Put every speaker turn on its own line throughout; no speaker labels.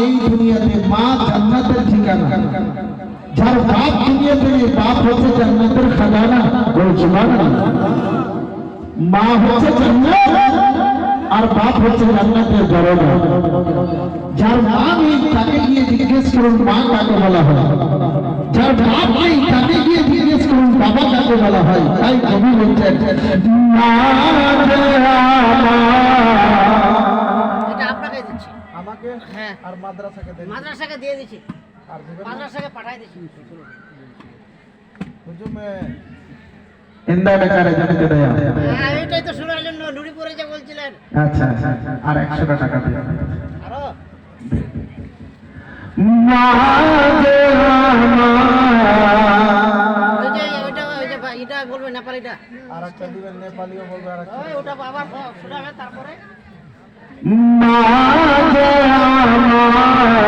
এই দুনিয়াতে মা জান্নাতের ঠিকানা। যার বাপ দুনিয়াতে নেই বাপ হচ্ছে জান্নাতের খাজানা। রোজমানা মা হচ্ছে জান্নাত, আর বাপ হচ্ছে জান্নাতের দরজা। যার মা নেই তাকে গিয়ে জিজ্ঞেস করুন, মা কাকে বলা হয়? যার বাপ নেই তাকে গিয়ে জিজ্ঞেস করুন, বাবা কাকে বলা হয়? তাই কবি বলছেন, মা
আর মাদ্রাসাকে দেন
মাদ্রাসাকে দিয়ে দিচ্ছি।
আর
মাদ্রাসাকে পাঠাই
ইন্দা বেকারে জমিতে দেয়া
হ্যাঁ এটাই তো শোনার জন্য। নুড়িপুরে যে বলছিলেন।
আচ্ছা আচ্ছা আর একশো টাকা দিও
আরও? নেপালিটা।
আর একটা দিবেন নেপালিও বলবে আর একটা।
ওটা আবার শোনাবে তারপরে।
আমার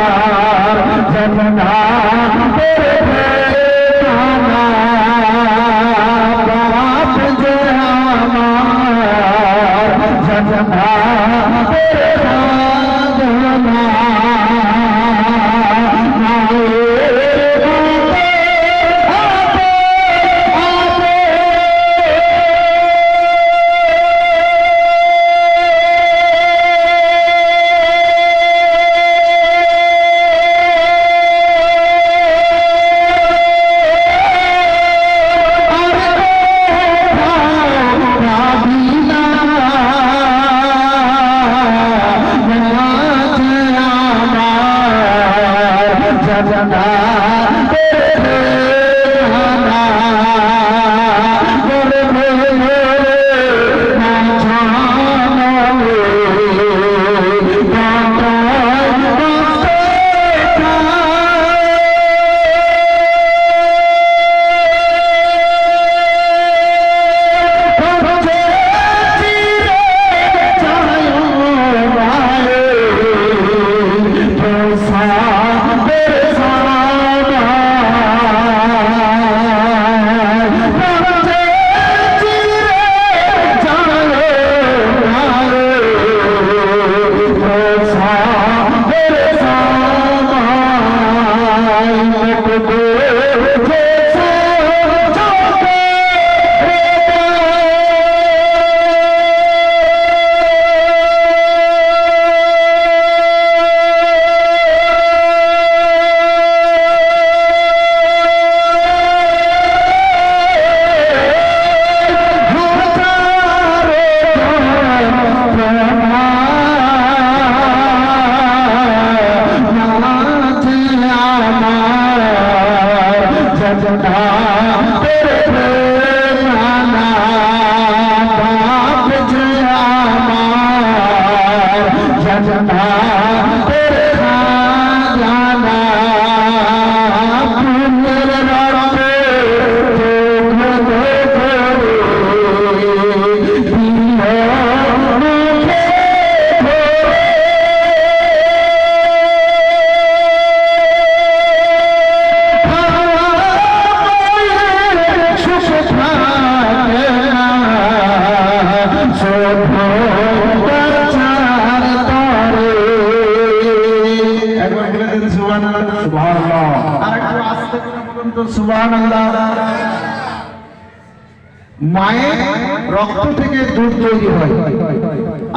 আমাদের মায়ের রক্ত থেকে দুধ তৈরি হয়।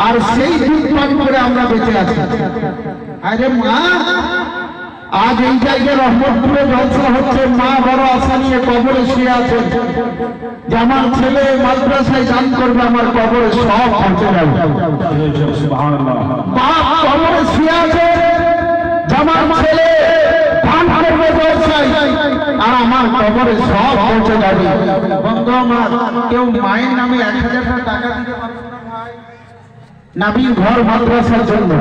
আর সেই দুধ পান করে আমরা বেঁচে আছি। আরে মা আজ এই জায়গায় রহমতপুরে জলসা হচ্ছে মা বড় আশা নিয়ে কবরে শুয়ে আছে। যে আমার ছেলে মাদ্রাসায় দান করবে আমার কবরে সব পৌঁছে যাবে। বাপ কবরে শুয়ে আছে আমার ছেলে দান করবে জলসায় আর আমার কবরে সব পৌঁছে যাবে। বন্ধু আমার কেউ মায়ের নামে এক হাজার টাকা দিতে না ভাই নাবি ঘর মাদ্রাসার জন্য।